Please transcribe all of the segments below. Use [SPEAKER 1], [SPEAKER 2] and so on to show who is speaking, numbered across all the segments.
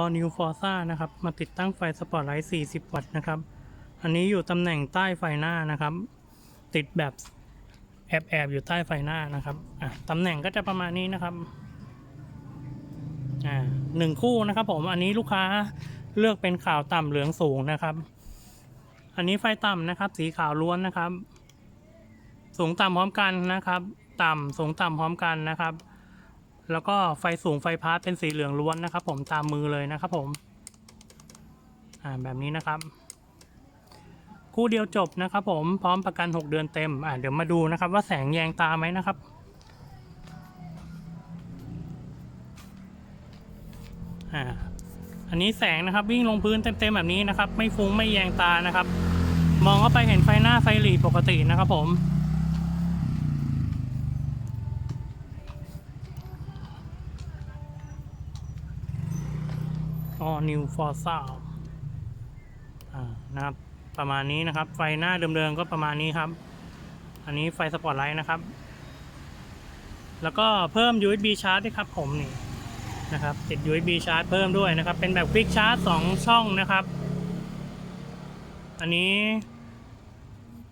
[SPEAKER 1] All New Forza นะครับ มาติดตั้งไฟสปอตไลท์ 40 วัตต์นะครับ อันนี้อยู่ตำแหน่งใต้ไฟหน้านะครับ ติดแบบแอบแอบๆอยู่ใต้ไฟหน้านะครับอะตำแหน่งก็จะประมาณนี้นะครับอ่าหนึ่งคู่นะครับผม อันนี้ลูกค้าเลือกเป็นขาวต่ำเหลืองสูงนะครับ อันนี้ไฟต่ำนะครับ สีขาวล้วนนะครับ สูงต่ำพร้อมกันนะครับ ต่ำสูงต่ำพร้อมกันนะครับ แล้วก็ไฟสูงไฟพาร์ทเป็นสีเหลืองล้วนนะครับ ผมตามมือเลยนะครับผมอ่าแบบนี้นะครับ คู่เดียวจบนะครับผมพร้อมประกัน 6 เดือนเต็มอ่าเดี๋ยวมาดูนะครับ ว่าแสงแยงตาไหมนะครับอ่าอันนี้แสงนะครับวิ่งลงพื้นเต็มๆแบบนี้นะครับ ไม่ฟุ้งไม่แยงตานะครับ มองเข้าไปเห็นไฟหน้าไฟหลีปกตินะครับผม All New Forza นะครับ ประมาณนี้นะครับ ไฟหน้าเดิมๆก็ประมาณนี้ครับ อันนี้ไฟสปอตไลท์นะครับ แล้วก็เพิ่ม USB ชาร์จด้วยครับผมนี่นะครับติด USB ชาร์จเพิ่มด้วยนะครับ เป็นแบบควิกชาร์จ2ช่องนะครับ อันนี้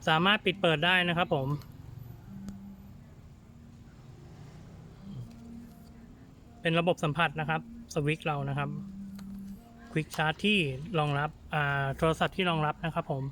[SPEAKER 1] สามารถปิดเปิดได้นะครับผม เป็นระบบสัมผัสนะครับ สวิตช์เรานะครับ ควิกชาร์จที่รองรับโทรศัพท์ที่รองรับนะครับผม